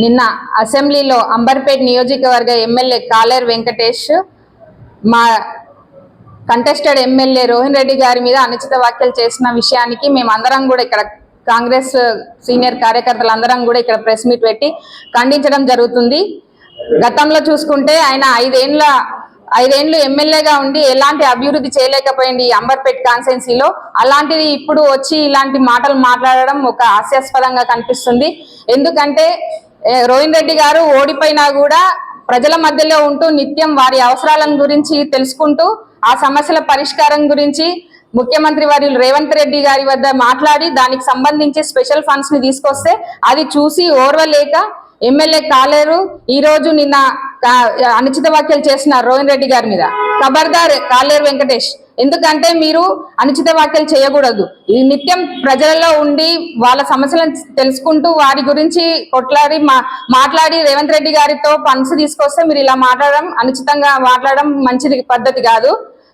నిన్న అసెంబ్లీలో అంబర్పేట్ నియోజకవర్గ ఎమ్మెల్యే కాలేరు వెంకటేష్ మా కంటెస్టెడ్ ఎమ్మెల్యే రోహిన్ రెడ్డి గారి మీద అనుచిత వ్యాఖ్యలు చేసిన విషయానికి మేమందరం కూడా ఇక్కడ కాంగ్రెస్ సీనియర్ కార్యకర్తలు అందరం కూడా ఇక్కడ ప్రెస్ మీట్ పెట్టి ఖండించడం జరుగుతుంది. గతంలో చూసుకుంటే ఆయన ఐదేండ్ల ఐదేండ్లు ఎమ్మెల్యేగా ఉండి ఎలాంటి అభివృద్ధి చేయలేకపోయింది ఈ అంబర్పేట్ కాన్స్టెన్సీలో అలాంటిది ఇప్పుడు వచ్చి ఇలాంటి మాటలు మాట్లాడడం ఒక హాస్యాస్పదంగా కనిపిస్తుంది. ఎందుకంటే రోహిన్ రెడ్డి గారు ఓడిపోయినా కూడా ప్రజల మధ్యలో ఉంటూ నిత్యం వారి అవసరాలను గురించి తెలుసుకుంటూ ఆ సమస్యల పరిష్కారం గురించి ముఖ్యమంత్రి వారి రేవంత్ రెడ్డి గారి వద్ద మాట్లాడి దానికి సంబంధించి స్పెషల్ ఫండ్స్ని తీసుకొస్తే అది చూసి ఓర్వలేక ఎమ్మెల్యే కాలేరు. ఈ రోజు నిన్న అనుచిత వ్యాఖ్యలు చేసిన రోహిన్ రెడ్డి గారి మీద. ఖబర్దార్ కాలేరు వెంకటేష్. ఎందుకంటే మీరు అనుచిత వ్యాఖ్యలు చేయకూడదు. ఈ నిత్యం ప్రజలలో ఉండి వాళ్ళ సమస్యలను తెలుసుకుంటూ వారి గురించి కొట్లాడి మా మాట్లాడి రేవంత్ రెడ్డి గారితో పన్స్ తీసుకొస్తే మీరు ఇలా మాట్లాడడం అనుచితంగా మాట్లాడడం మంచిది పద్ధతి కాదు.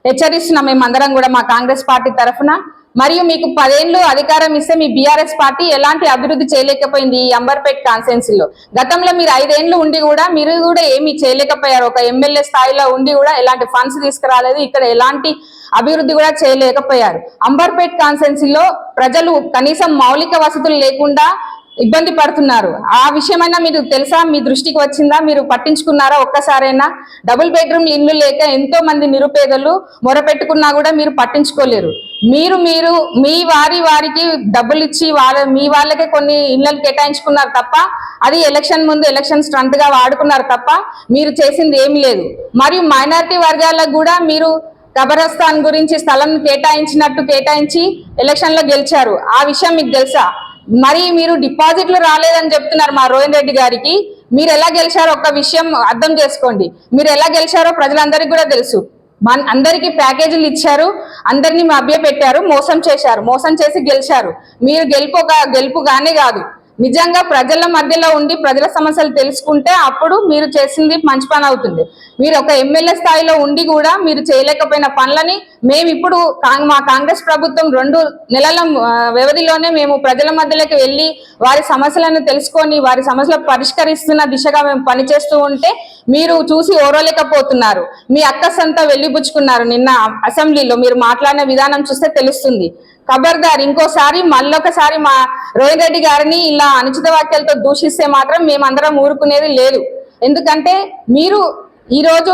హెచ్చరిస్తున్నాం మేమందరం కూడా మా కాంగ్రెస్ పార్టీ తరఫున. మరియు మీకు పదేళ్ళు అధికారం ఇస్తే మీ బీఆర్ఎస్ పార్టీ ఎలాంటి అభివృద్ధి చేయలేకపోయింది ఈ అంబర్పేట్ కాన్స్టెన్సీలో గతంలో మీరు ఐదేళ్ళు ఉండి కూడా మీరు కూడా ఏమీ చేయలేకపోయారు. ఒక ఎమ్మెల్యే స్థాయిలో ఉండి కూడా ఎలాంటి ఫండ్స్ తీసుకురాలేదు. ఇక్కడ ఎలాంటి అభివృద్ధి కూడా చేయలేకపోయారు. అంబర్పేట్ కాన్స్టెన్సీలో ప్రజలు కనీసం మౌలిక వసతులు లేకుండా ఇబ్బంది పడుతున్నారు. ఆ విషయమైనా మీకు తెలుసా? మీ దృష్టికి వచ్చిందా? మీరు పట్టించుకున్నారా? ఒక్కసారైనా డబుల్ బెడ్రూమ్ ఇల్లు లేక ఎంతో మంది నిరుపేదలు మొరపెట్టుకున్నా కూడా మీరు పట్టించుకోలేరు. మీరు మీరు మీ వారి వారికి డబ్బులు ఇచ్చి వాళ్ళ మీ వాళ్ళకే కొన్ని ఇళ్ళలు కేటాయించుకున్నారు తప్ప అది ఎలక్షన్ ముందు ఎలక్షన్ స్ట్రంత్గా వాడుకున్నారు తప్ప మీరు చేసింది ఏమీ లేదు. మరియు మైనారిటీ వర్గాలకు కూడా మీరు కబరస్థాన్ గురించి స్థలం కేటాయించినట్టు కేటాయించి ఎలక్షన్లో గెలిచారు. ఆ విషయం మీకు తెలుసా? మరి మీరు డిపాజిట్లు రాలేదని చెప్తున్నారు మా రోహిన్ రెడ్డి గారికి. మీరు ఎలా గెలిచారో ఒక విషయం అర్థం చేసుకోండి. మీరు ఎలా గెలిచారో ప్రజలందరికీ కూడా తెలుసు. మన అందరికీ ప్యాకేజీలు ఇచ్చారు అందరినీ మభ్య పెట్టారు మోసం చేశారు మోసం చేసి గెలిచారు. మీరు గెలుపు ఒక గెలుపుగానే కాదు. నిజంగా ప్రజల మధ్యలో ఉండి ప్రజల సమస్యలు తెలుసుకుంటే అప్పుడు మీరు చేసింది మంచి పని అవుతుంది. మీరు ఒక ఎమ్మెల్యే స్థాయిలో ఉండి కూడా మీరు చేయలేకపోయిన పనులని మేము ఇప్పుడు మా కాంగ్రెస్ ప్రభుత్వం రెండు నెలల వ్యవధిలోనే మేము ప్రజల మధ్యలోకి వెళ్ళి వారి సమస్యలను తెలుసుకొని వారి సమస్యలు పరిష్కరిస్తున్న దిశగా మేము పనిచేస్తూ ఉంటే మీరు చూసి ఓరలేకపోతున్నారు. మీ అక్కసంతా వెళ్ళిపుచ్చుకున్నారు. నిన్న అసెంబ్లీలో మీరు మాట్లాడిన విధానం చూస్తే తెలుస్తుంది. ఖబర్దార్ ఇంకోసారి మళ్ళొకసారి మా రోహిత్ రెడ్డి గారిని ఇలా అనుచిత వాక్యాలతో దూషిస్తే మాత్రం మేమందరం ఊరుకునేది లేదు. ఎందుకంటే మీరు ఈరోజు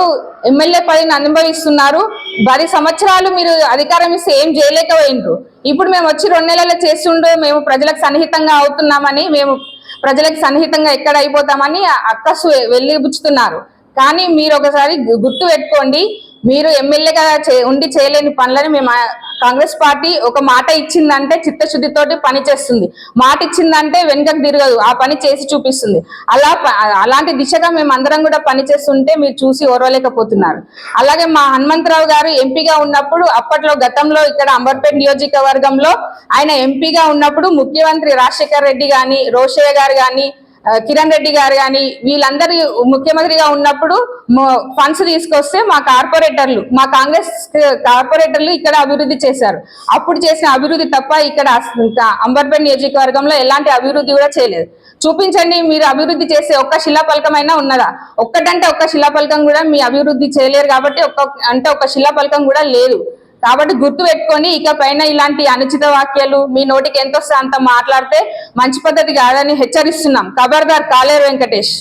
ఎమ్మెల్యే పదవిని అనుభవిస్తున్నారు. పది సంవత్సరాలు మీరు అధికారం ఇస్తే ఏం చేయలేకపోయినరు ఇప్పుడు మేము వచ్చి రెండు నెలలు చేస్తుండే మేము ప్రజలకు సన్నిహితంగా అవుతున్నామని మేము ప్రజలకు సన్నిహితంగా ఎక్కడ అయిపోతామని అక్కసు వెళ్ళిబుచ్చుతున్నారు కానీ మీరు ఒకసారి గుర్తు పెట్టుకోండి మీరు ఎమ్మెల్యేగా చే- ఉండి చేయలేని పనులని మేము కాంగ్రెస్ పార్టీ ఒక మాట ఇచ్చిందంటే చిత్తశుద్ధితోటి పని చేస్తుంది. మాట ఇచ్చిందంటే వెనుకకు తిరగదు. ఆ పని చేసి చూపిస్తుంది. అలా ప- అలాంటి దిశగా మేము అందరం కూడా పనిచేస్తుంటే మీరు చూసి ఓర్వలేకపోతున్నారు. అలాగే మా హనుమంతరావు గారు ఎంపీగా ఉన్నప్పుడు అప్పట్లో గతంలో ఇక్కడ అంబర్పేట్ నియోజకవర్గంలో ఆయన ఎంపీగా ఉన్నప్పుడు ముఖ్యమంత్రి రాజశేఖర్ రెడ్డి గాని రోషయ్య గారు కానీ కిరణ్ రెడ్డి గారు కానీ వీళ్ళందరూ ముఖ్యమంత్రిగా ఉన్నప్పుడు ఫండ్స్ తీసుకొస్తే మా కార్పొరేటర్లు మా కాంగ్రెస్ కార్పొరేటర్లు ఇక్కడ అభివృద్ధి చేశారు. అప్పుడు చేసిన అభివృద్ధి తప్ప ఇక్కడ అస- అంబర్పేట్ నియోజకవర్గంలో ఎలాంటి అభివృద్ధి కూడా చేయలేదు. చూపించండి మీరు అభివృద్ధి చేసే ఒక్క శిలాఫలకమైనా ఉన్నదా? ఒక్కటంటే ఒక్క శిలాఫలకం కూడా మీ అభివృద్ధి చేయలేరు కాబట్టి ఒక్క అంటే ఒక శిలాఫలకం కూడా లేదు. కాబట్టి గుర్తు పెట్టుకొని ఇక పైన ఇలాంటి అనుచిత వాక్యాలు మీ నోటికి ఎంత వస్తే అంత మాట్లాడితే మంచి పద్ధతి కాదని హెచ్చరిస్తున్నాం. ఖబర్దార్ కాలేరు వెంకటేష్.